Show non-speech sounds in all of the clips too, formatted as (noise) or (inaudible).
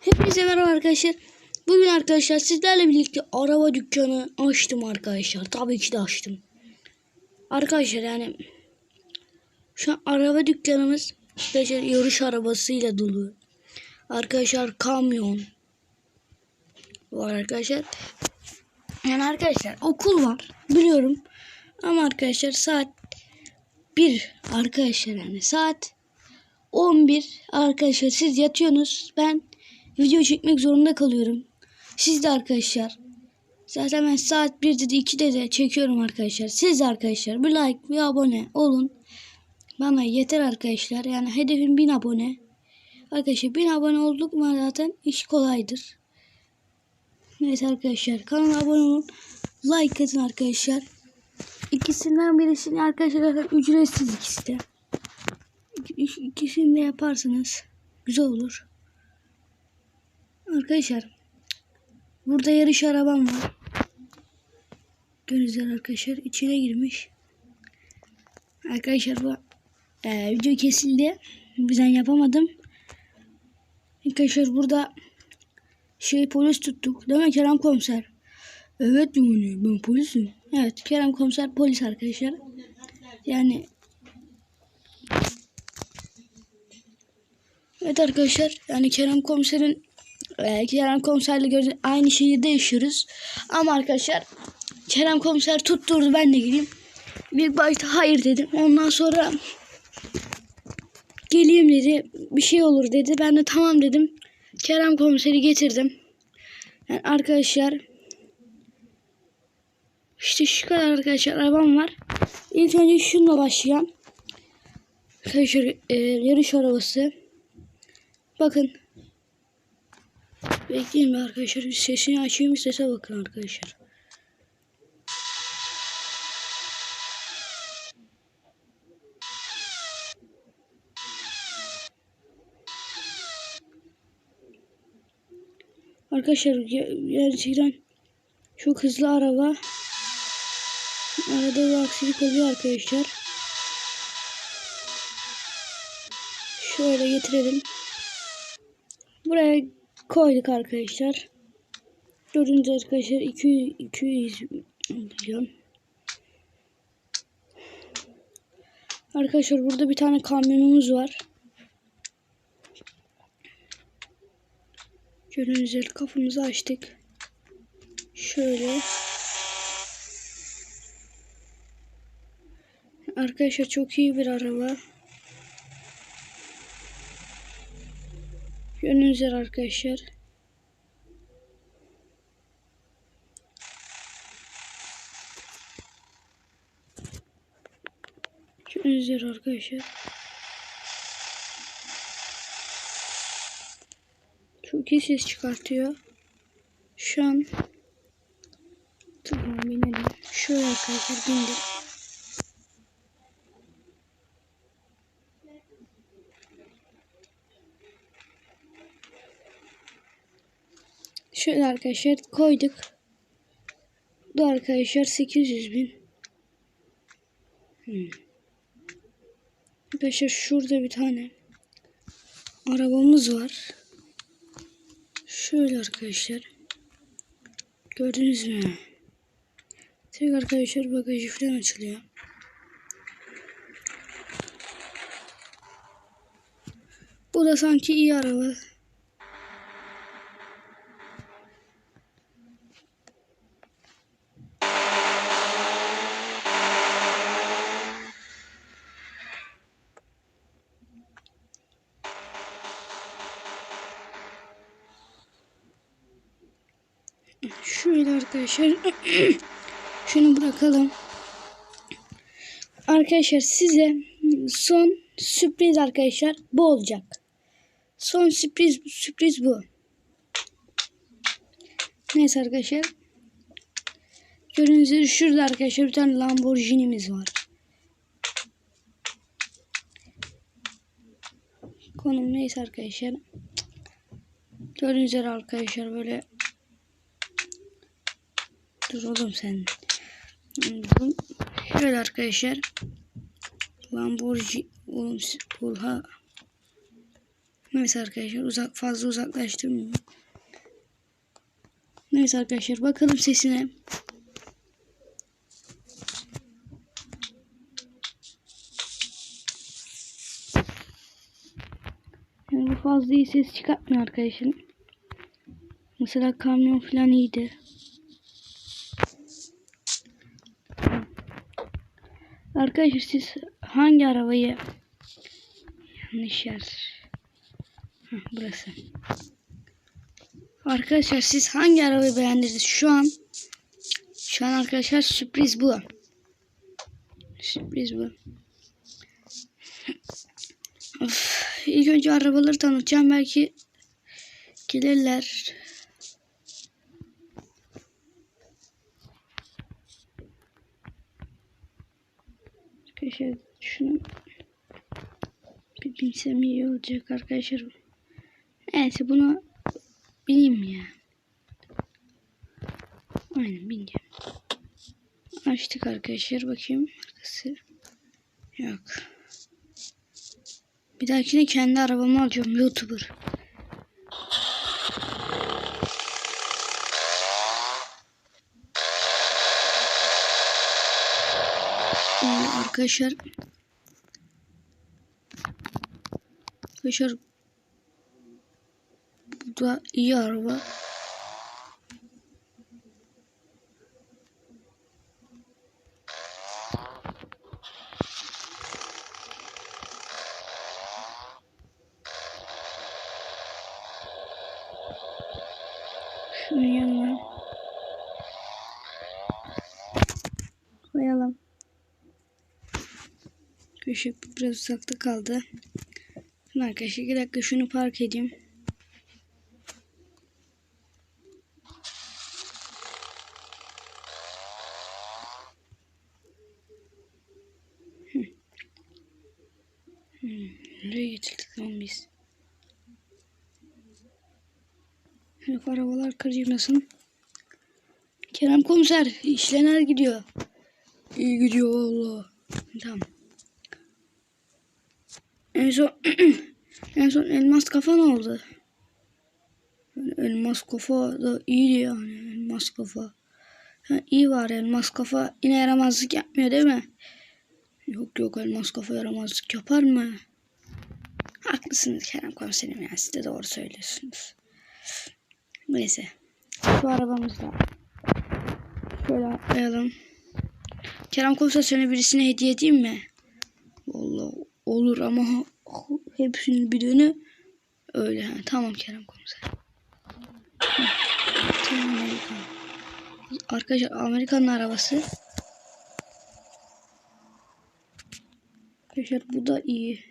Hepinize merhaba arkadaşlar. Bugün arkadaşlar sizlerle birlikte araba dükkanı açtım arkadaşlar. Tabii ki de açtım. Arkadaşlar yani şu an araba dükkanımız arkadaşlar yarış arabasıyla dolu. Arkadaşlar kamyon var arkadaşlar. Yani arkadaşlar okul var biliyorum. Ama arkadaşlar saat 1 arkadaşlar yani saat 11 arkadaşlar siz yatıyorsunuz. Ben video çekmek zorunda kalıyorum. Siz de arkadaşlar. Zaten ben saat 1'de de 2'de de çekiyorum arkadaşlar. Siz de arkadaşlar bir like bir abone olun. Bana yeter arkadaşlar. Yani hedefim 1000 abone. Arkadaşlar 1000 abone olduk mu zaten iş kolaydır. Evet arkadaşlar kanala abone olun. Like atın arkadaşlar. İkisinden birisini arkadaşlar ücretsiz ikisi de. İk- İkisini de yaparsanız güzel olur. Arkadaşlar burada yarış arabam var. Görüyorsunuz arkadaşlar içine girmiş. Arkadaşlar bu e, video kesildi. Bizden yapamadım. Arkadaşlar burada şey polis tuttuk. Değil mi Kerem komiser? Evet yani ben polisim. Evet Kerem komiser polis arkadaşlar. Yani Evet arkadaşlar yani Kerem komiserin e, Kerem komiserle göre aynı şehirde yaşıyoruz. Ama arkadaşlar Kerem komiser tutturdu ben de gideyim. Bir başta hayır dedim. Ondan sonra geleyim dedi. Bir şey olur dedi. Ben de tamam dedim. Kerem komiseri getirdim. Yani arkadaşlar işte şu kadar arkadaşlar arabam var. İlk önce şununla başlayalım. Arkadaşlar e, yarış arabası. Bakın. Bekleyin arkadaşlar. Sesini açayım. Sese bakın arkadaşlar. Arkadaşlar ge- gerçekten çok hızlı araba. Arada bir aksilik oluyor arkadaşlar. Şöyle getirelim. Buraya koyduk arkadaşlar. Dördüncü arkadaşlar 200 200 milyon. Arkadaşlar burada bir tane kamyonumuz var. Gördüğünüz üzere kapımızı açtık. Şöyle. Arkadaşlar çok iyi bir araba. Gördüğünüz üzere arkadaşlar. Gördüğünüz üzere arkadaşlar. Çok iyi ses çıkartıyor. Şu an Tamam binelim. Şöyle arkadaşlar bindim. Şöyle arkadaşlar koyduk. Bu arkadaşlar 800 bin. Hmm. Arkadaşlar şurada bir tane arabamız var. Şöyle arkadaşlar. Gördünüz mü? Tek arkadaşlar bagajı falan açılıyor. Bu da sanki iyi araba. Şöyle arkadaşlar. (clears throat) Şunu bırakalım. Arkadaşlar size son sürpriz arkadaşlar bu olacak. Son sürpriz sürpriz bu. Neyse arkadaşlar. Gördüğünüz üzere şurada arkadaşlar bir tane Lamborghini'miz var. Konum neyse arkadaşlar. Gördüğünüz arkadaşlar böyle Dur oğlum sen. Şöyle arkadaşlar. Lamborghini oğlum Pulha Neyse arkadaşlar uzak fazla uzaklaştırmıyorum. Neyse arkadaşlar bakalım sesine. Yani fazla iyi ses çıkartmıyor arkadaşım. Mesela kamyon falan iyiydi. Arkadaşlar siz hangi arabayı yanlış yer? Heh, burası. Arkadaşlar siz hangi arabayı beğendiniz? Şu an şu an arkadaşlar sürpriz bu. Sürpriz bu. Of, ilk önce arabaları tanıtacağım. Belki gelirler Arkadaşlar şunu bir binsem iyi olacak arkadaşlar. Neyse bunu bineyim ya. Aynen bineceğim. Açtık arkadaşlar bakayım arkası. Yok. Bir dahakine kendi arabamı alacağım YouTuber. Arkadaşlar Arkadaşlar bu da iyi araba. Şunun yanına koyalım. Köşe biraz uzakta kaldı. Şimdi arkadaşlar bir dakika şunu park edeyim. Nereye getirdik lan biz? Yok arabalar kırılmasın. Kerem komiser işler gidiyor. İyi gidiyor valla. Tamam. En son (clears throat) en son elmas kafa ne oldu? Elmas kafa da iyiydi yani elmas kafa. Ha, iyi var elmas kafa yine yaramazlık yapmıyor değil mi? Yok yok elmas kafa yaramazlık yapar mı? Haklısınız Kerem komiserim ya siz de doğru söylüyorsunuz. Neyse. Şu arabamızda. Şöyle atlayalım. Kerem komiser sana birisine hediye edeyim mi? Vallahi olur ama hepsinin dönü öyle. Ha. Tamam Kerem komiser. Tamam, Amerikan. Arkadaşlar Amerikan'ın arabası. Arkadaşlar bu da iyi.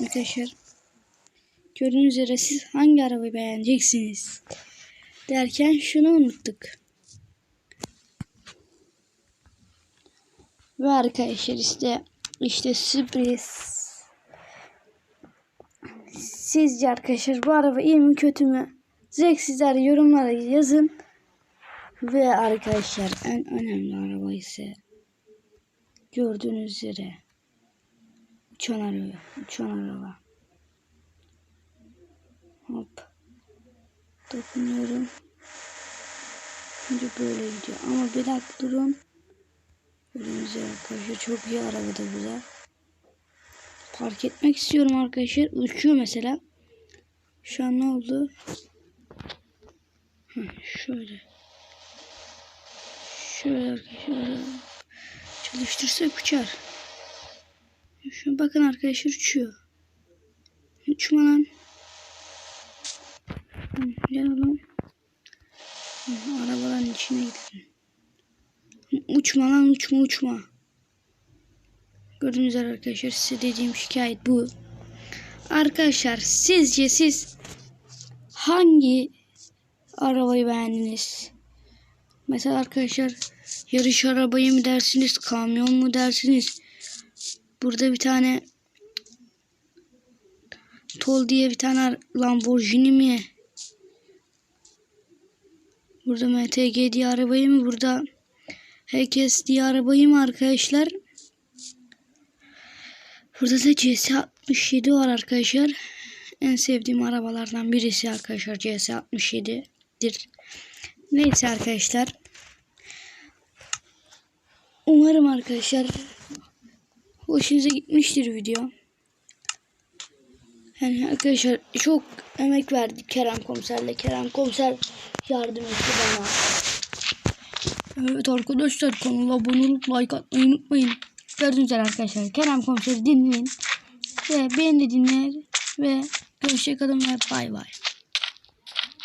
Arkadaşlar gördüğünüz üzere siz hangi arabayı beğeneceksiniz derken şunu unuttuk. Ve arkadaşlar işte işte sürpriz. Sizce arkadaşlar bu araba iyi mi kötü mü? Direkt sizler yorumlara yazın. Ve arkadaşlar en önemli araba ise gördüğünüz üzere uçan araba. Uçan araba. Hop. Dokunuyorum. Şimdi böyle gidiyor. Ama bir dakika durun. Üzere arkadaşlar çok iyi arabada bu da. Park etmek istiyorum arkadaşlar. Uçuyor mesela. Şu an ne oldu? Şöyle. Şöyle arkadaşlar. Çalıştırsak uçar. Şu bakın arkadaşlar uçuyor. Uçma lan. Gel oğlum. Arabaların içine gidelim. Uçma lan uçma uçma. Gördüğünüz üzere arkadaşlar size dediğim şikayet bu. Arkadaşlar sizce siz hangi arabayı beğendiniz? Mesela arkadaşlar yarış arabayı mı dersiniz, kamyon mu dersiniz? Burada bir tane Tol diye bir tane Lamborghini mi? Burada MTG diye arabayı mı? Burada herkes diye arabayı mı arkadaşlar? Burada da CS67 var arkadaşlar. En sevdiğim arabalardan birisi arkadaşlar CS67'dir. Neyse arkadaşlar. Umarım arkadaşlar hoşunuza gitmiştir video. Yani arkadaşlar çok emek verdik Kerem Komiser'le. Kerem Komiser yardım etti bana. Evet arkadaşlar kanala abone olup like atmayı unutmayın. Gördüğünüz üzere arkadaşlar Kerem Komiser'i dinleyin. Ve beni dinler. Ve hoşçakalın ve bay bay.